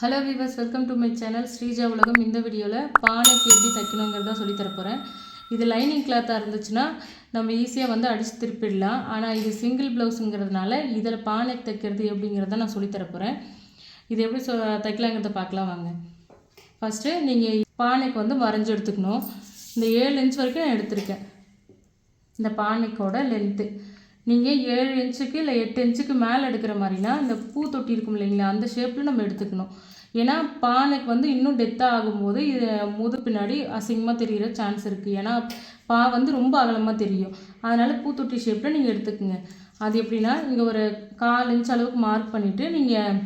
Hello viewers welcome to my channel Sreeja உலகம் இந்த வீடியோவில் பானைக்கு எப்படி தைக்கணுங்கிறத சொல்லி தரப்போகிறேன் இது லைனிங் கிளாத்தாக இருந்துச்சுன்னா நம்ம ஈஸியாக வந்து அடித்து திருப்பிடலாம். ஆனால் இது சிங்கிள் ப்ளவுஸுங்கிறதுனால இதில் பானை தைக்கிறது எப்படிங்கிறத நான் சொல்லி தரப்போகிறேன் இது எப்படி சொ தைக்கலாங்கிறத பார்க்கலாம் வாங்க. ஃபஸ்ட்டு நீங்கள் பானைக்கு வந்து வரைஞ்சி எடுத்துக்கணும். இந்த ஏழு இன்ச் வரைக்கும் நான் எடுத்திருக்கேன். இந்த பானைக்கோட லென்த்து நீங்கள் ஏழு இன்ச்சுக்கு இல்லை எட்டு இன்ச்சுக்கு மேலே எடுக்கிற மாதிரினா இந்த பூ தொட்டி இருக்கும் இல்லைங்களா? அந்த ஷேப்பில் நம்ம எடுத்துக்கணும். ஏன்னா பானைக்கு வந்து இன்னும் டெத்தாக ஆகும்போது இது முது பின்னாடி அசிங்கமாக தெரிகிற சான்ஸ் இருக்குது ஏன்னா பா வந்து ரொம்ப அகலமாக தெரியும். அதனால் பூத்தொட்டி ஷேப்பில் நீங்கள் எடுத்துக்கோங்க. அது எப்படின்னா இங்கே ஒரு கால் இன்ச் அளவுக்கு மார்க் பண்ணிவிட்டு நீங்கள்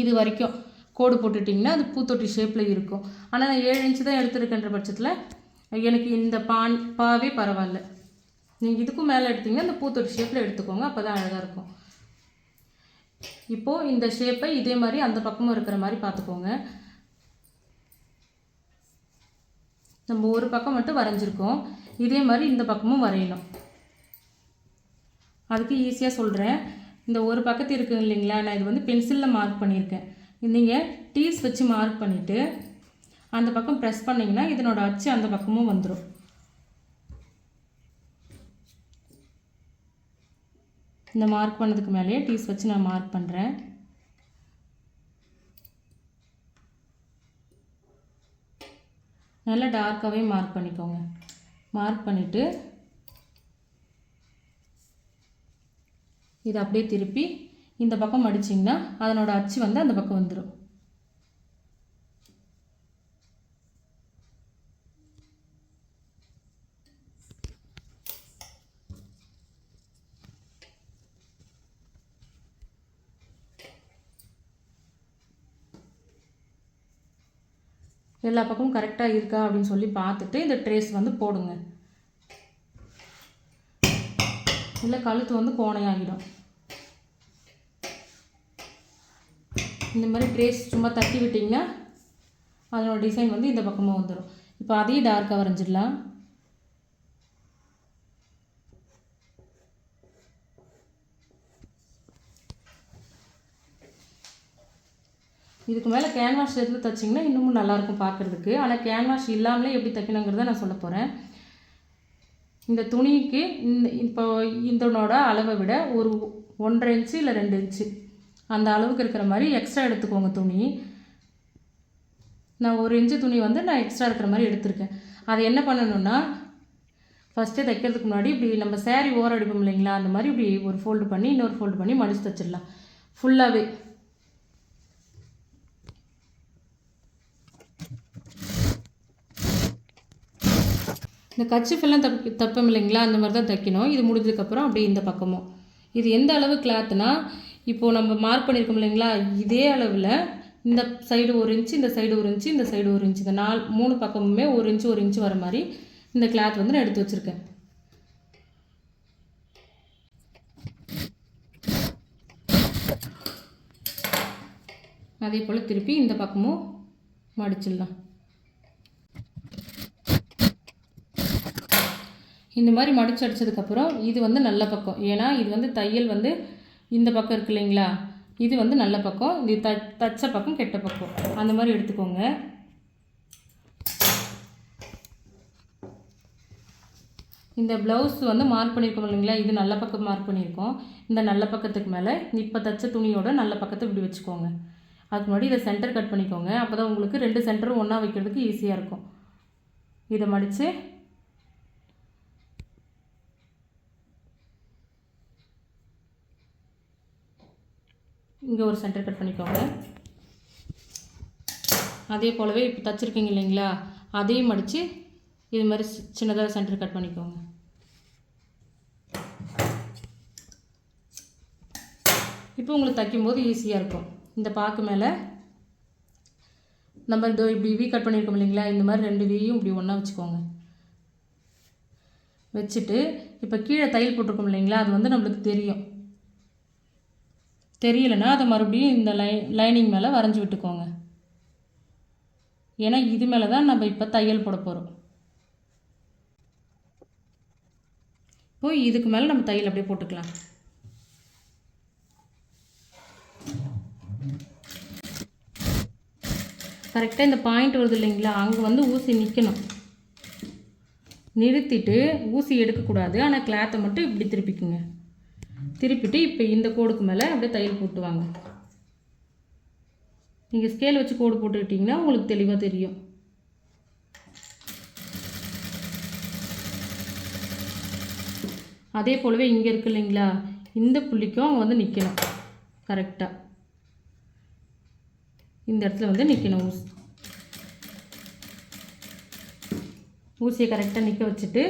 இது வரைக்கும் கோடு போட்டுட்டிங்கன்னா அது பூத்தொட்டி ஷேப்பில் இருக்கும். ஆனால் நான் ஏழு இன்ச்சு தான் எடுத்துருக்கின்ற பட்சத்தில் எனக்கு இந்த பான் பாவே பரவாயில்ல. நீங்கள் இதுக்கும் மேலே எடுத்தீங்கன்னா இந்த பூத்தொட்டி ஷேப்பில் எடுத்துக்கோங்க அப்போ தான் அழகாக இருக்கும். இப்போது இந்த ஷேப்பை இதே மாதிரி அந்த பக்கமும் இருக்கிற மாதிரி பார்த்துக்கோங்க. நம்ம ஒரு பக்கம் மட்டும் வரைஞ்சிருக்கோம். இதே மாதிரி இந்த பக்கமும் வரையணும். அதுக்கு ஈஸியாக சொல்கிறேன் இந்த ஒரு பக்கத்து இருக்குது இல்லைங்களா நான் இது வந்து பென்சிலில் மார்க் பண்ணியிருக்கேன். நீங்கள் டீஸ் வச்சு மார்க் பண்ணிவிட்டு அந்த பக்கம் ப்ரெஸ் பண்ணிங்கன்னா இதனோட அச்சு அந்த பக்கமும் வந்துடும் இந்த மார்க் பண்ணதுக்கு மேலேயே டீஸ் வச்சு நான் மார்க் பண்ணுறேன் நல்லா டார்க்காகவே மார்க் பண்ணிக்கோங்க. மார்க் பண்ணிவிட்டு இதை அப்படியே திருப்பி இந்த பக்கம் மடிச்சிங்கன்னா அதனோட அச்சு வந்து அந்த பக்கம் வந்துடும் எல்லா பக்கமும் கரெக்டாக இருக்கா அப்படின்னு சொல்லி பார்த்துட்டு இந்த ட்ரேஸ் வந்து போடுங்க. இல்லை கழுத்து வந்து கோணையாகிடும். இந்த மாதிரி ட்ரேஸ் சும்மா தட்டி விட்டிங்கன்னா அதனோட டிசைன் வந்து இந்த பக்கமாக வந்துடும் இப்போ அதையும் டார்க்காக வரைஞ்சிடலாம். இதுக்கு மேலே கேன்வாஸ் எடுத்து தைச்சிங்கன்னா இன்னமும் நல்லாயிருக்கும் பார்க்குறதுக்கு. ஆனால் கேன்வாஸ் இல்லாமலே எப்படி தைக்கணுங்கிறத நான் சொல்ல போகிறேன் இந்த துணிக்கு இந்த இப்போ இதனோட அளவை விட ஒரு ஒன்றரை இன்ச்சு இல்லை ரெண்டு இன்ச்சு. அந்த அளவுக்கு இருக்கிற மாதிரி எக்ஸ்ட்ரா எடுத்துக்கோங்க துணி. நான் ஒரு இன்ச்சு துணி வந்து நான் எக்ஸ்ட்ரா இருக்கிற மாதிரி எடுத்திருக்கேன். அதை என்ன பண்ணணும்னா ஃபஸ்ட்டே தைக்கிறதுக்கு முன்னாடி இப்படி நம்ம சேரீ ஓரம் அடிப்போம் இல்லைங்களா? அந்த மாதிரி இப்படி ஒரு ஃபோல்டு பண்ணி இன்னொரு ஃபோல்டு பண்ணி மடிச்சு தைச்சிடலாம். ஃபுல்லாகவே இந்த கச்சிஃபெல்லாம் தப்பு தப்பம் இல்லைங்களா? அந்த மாதிரி தான் தைக்கணும். இது முடிஞ்சதுக்கப்புறம் அப்படியே இந்த பக்கமும். இது எந்த அளவு கிளாத்னா இப்போது நம்ம மார்க் பண்ணியிருக்கோம் இல்லைங்களா? இதே அளவில் இந்த சைடு ஒரு இன்ச்சு இந்த சைடு ஒரு இன்ச்சு இந்த சைடு ஒரு இன்ச்சு இந்த நாலு மூணு பக்கமுமே ஒரு இன்ச்சு ஒரு இன்ச்சு வர மாதிரி இந்த கிளாத் வந்து நான் எடுத்து வச்சுருக்கேன். அதே போல் திருப்பி இந்த பக்கமும் மடிச்சிடலாம். இந்த மாதிரி மடிச்சு அடித்ததுக்கப்புறம் இது வந்து நல்ல பக்கம். ஏன்னா இது வந்து தையல் வந்து இந்த பக்கம் இருக்கு இல்லைங்களா? இது வந்து நல்ல பக்கம். இது த தச்ச பக்கம் கெட்ட பக்கம். அந்த மாதிரி எடுத்துக்கோங்க. இந்த ப்ளவுஸ் வந்து மார்க் பண்ணியிருக்கோம் இல்லைங்களா? இது நல்ல பக்கம் மார்க் பண்ணியிருக்கோம் இந்த நல்ல பக்கத்துக்கு மேலே இப்போ தச்ச துணியோட நல்ல பக்கத்தை இப்படி வச்சுக்கோங்க. அதுக்கு முன்னாடி இதை சென்டர் கட் பண்ணிக்கோங்க. அப்போ தான் உங்களுக்கு ரெண்டு சென்டரும் ஒன்றா வைக்கிறதுக்கு ஈஸியாக இருக்கும். இதை மடித்து இங்கே ஒரு சென்டர் கட் பண்ணிக்கோங்க. அதே போலவே இப்போ தச்சுருக்கீங்க இல்லைங்களா? அதையும் மடித்து இது மாதிரி சின்னதாக சென்டர் கட் பண்ணிக்கோங்க. இப்போ உங்களுக்கு தைக்கும்போது ஈஸியாக இருக்கும். இந்த பாக்கு மேலே நம்ம இதோ இப்படி வி கட் பண்ணியிருக்கோம் இல்லைங்களா? இந்த மாதிரி ரெண்டு வீயும் இப்படி ஒன்றா வச்சுக்கோங்க. வச்சுட்டு இப்போ கீழே தையல் போட்டிருக்கோம் இல்லைங்களா? அது வந்து நம்மளுக்கு தெரியும். தெரியலனா அதை மறுபடியும் இந்த லை லைனிங் மேலே வரைஞ்சி விட்டுக்கோங்க. ஏன்னா இது மேலே தான் நம்ம இப்போ தையல் போட போகிறோம் இப்போ இதுக்கு மேலே நம்ம தையல் அப்படியே போட்டுக்கலாம். கரெக்டாக இந்த பாயிண்ட் வருது இல்லைங்களா? அங்கே வந்து ஊசி நிற்கணும் நிறுத்திட்டு ஊசி எடுக்கக்கூடாது. ஆனால் கிளாத்தை மட்டும் இப்படி திருப்பிக்குங்க. திருப்பிட்டு இப்போ இந்த கோடுக்கு மேலே அப்படியே தையல் போட்டுவாங்க. நீங்கள் ஸ்கேல் வச்சு கோடு போட்டுக்கிட்டிங்கன்னா உங்களுக்கு தெளிவாக தெரியும். அதே போலவே இங்கே இருக்கு இல்லைங்களா? இந்த புள்ளிக்கும் அவங்க வந்து நிற்கணும் கரெக்டாக இந்த இடத்துல வந்து நிற்கணும் ஊசி. ஊசியை கரெக்டாக நிற்க வச்சுட்டு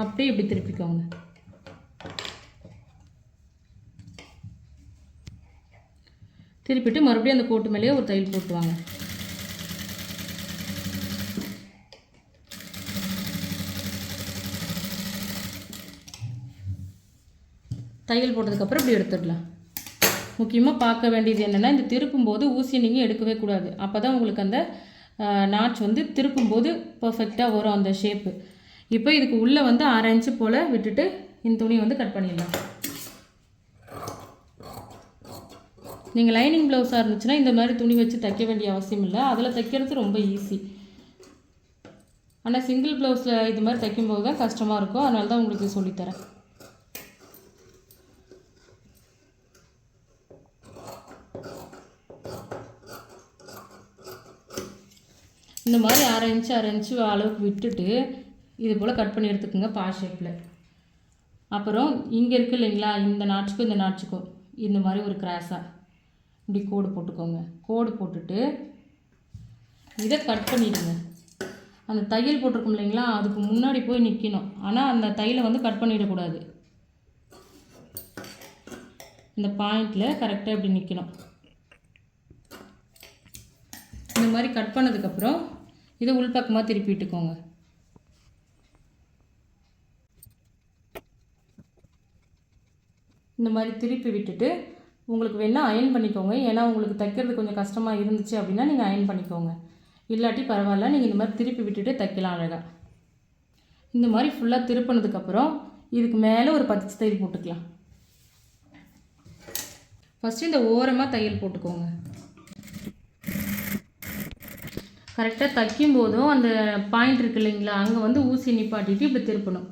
அப்படியே இப்படி திருப்பிக்கோங்க. திருப்பிட்டு மறுபடியும் அந்த கோட்டு மேலேயே ஒரு தையல் போட்டுவாங்க. தையல் போட்டதுக்கப்புறம் இப்படி எடுத்துடலாம். முக்கியமாக பார்க்க வேண்டியது என்னென்னா இந்த திருப்பும்போது ஊசியை நீங்கள் எடுக்கவே கூடாது. அப்போ தான் உங்களுக்கு அந்த நாச் வந்து திருப்பும்போது பர்ஃபெக்டாக வரும் அந்த ஷேப்பு இப்போ இதுக்கு உள்ளே வந்து அரை இன்ச்சு போல் விட்டுட்டு இந்த துணியை வந்து கட் பண்ணிடலாம். நீங்கள் லைனிங் ப்ளவுஸாக இருந்துச்சுன்னா இந்த மாதிரி துணி வச்சு தைக்க வேண்டிய அவசியம் இல்லை. அதில் தைக்கிறது ரொம்ப ஈஸி ஆனால் சிங்கிள் ப்ளவுஸில் இது மாதிரி தைக்கும்போது தான் கஷ்டமாக இருக்கும். அதனால தான் உங்களுக்கு சொல்லித்தரேன் இந்த மாதிரி அரை இன்ச்சு அரை இன்ச்சு அளவுக்கு விட்டுட்டு இது போல் கட் பண்ணி எடுத்துக்கோங்க பா ஷேப்பில் அப்புறம் இங்கே இருக்கு இல்லைங்களா? இந்த நாட்சிக்கும் இந்த நாட்சிக்கும் இந்த மாதிரி ஒரு கிராஸாக இப்படி கோடு போட்டுக்கோங்க. கோடு போட்டுட்டு இதை கட் பண்ணிவிடுங்க அந்த தையல் போட்டிருக்கோம் இல்லைங்களா அதுக்கு முன்னாடி போய் நிற்கணும் ஆனால் அந்த தையலை வந்து கட் பண்ணிடக்கூடாது. இந்த பாயிண்டில் கரெக்டாக இப்படி நிற்கணும் இந்த மாதிரி கட் பண்ணதுக்கப்புறம் இதை உள்பக்கமாக திருப்பிட்டுக்கோங்க இந்த மாதிரி திருப்பி விட்டுட்டு உங்களுக்கு வேணால் அயன் பண்ணிக்கோங்க. ஏன்னா உங்களுக்கு தைக்கிறது கொஞ்சம் கஷ்டமாக இருந்துச்சு அப்படின்னா நீங்கள் அயன் பண்ணிக்கோங்க. இல்லாட்டி பரவாயில்ல நீங்கள் இந்த மாதிரி திருப்பி விட்டுட்டு தைக்கலாம் அழகாக இந்த மாதிரி ஃபுல்லாக திருப்பினதுக்கப்புறம் இதுக்கு மேலே ஒரு பத்து தையல் போட்டுக்கலாம். ஃபஸ்ட்டு இந்த ஓரமாக தையல் போட்டுக்கோங்க. கரெக்டாக தைக்கும் போதும் அந்த பாயிண்ட் இருக்கு இல்லைங்களா அங்கே வந்து ஊசி நிப்பாட்டிட்டு இப்படி திருப்பணும்.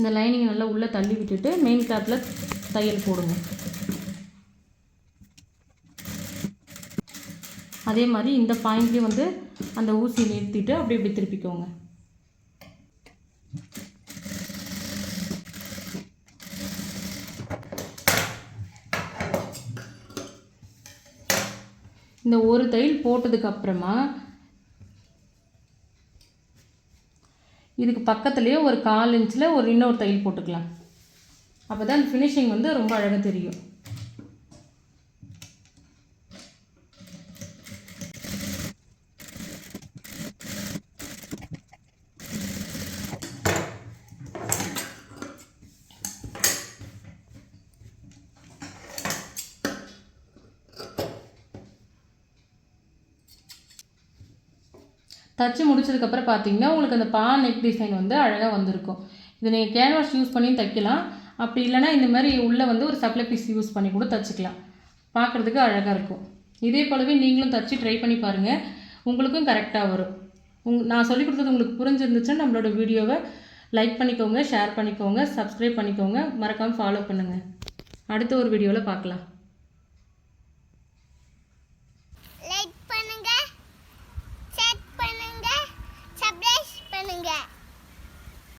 இந்த லைனிங் நல்லா உள்ளே தள்ளி விட்டுட்டு மெயின் கிளாத்தில் தையல் போடுங்க. அதே மாதிரி இந்த பாயிண்ட்லேயும் வந்து அந்த ஊசி நிறுத்திட்டு அப்படி இப்படி திருப்பிக்கோங்க. இந்த ஒரு தையல் போட்டதுக்கு அப்புறமா இதுக்கு பக்கத்துலேயே ஒரு கால் இன்ச்சில் ஒரு இன்னொரு தையல் போட்டுக்கலாம். அப்போ தான் ஃபினிஷிங் வந்து ரொம்ப அழகாக தெரியும். தச்சு முடிச்சதுக்கப்புறம் பார்த்தீங்கன்னா உங்களுக்கு அந்த பா நெக் டிசைன் வந்து அழகாக வந்திருக்கும். இதை நீங்கள் கேன்வாஸ் யூஸ் பண்ணி தைக்கலாம். அப்படி இல்லைனா இந்த மாதிரி உள்ளே வந்து ஒரு சப்ளை பீஸ் யூஸ் பண்ணி கூட தச்சுக்கலாம். பார்க்குறதுக்கு அழகாக இருக்கும். இதே போலவே நீங்களும் தச்சு ட்ரை பண்ணி பாருங்கள் உங்களுக்கும் கரெக்டாக வரும். உங் நான் சொல்லி கொடுத்தது உங்களுக்கு புரிஞ்சிருந்துச்சுன்னா நம்மளோட வீடியோவை லைக் பண்ணிக்கோங்க ஷேர் பண்ணிக்கோங்க சப்ஸ்கிரைப் பண்ணிக்கோங்க. மறக்காமல் ஃபாலோ பண்ணுங்கள் அடுத்த ஒரு வீடியோவில் பார்க்கலாம்.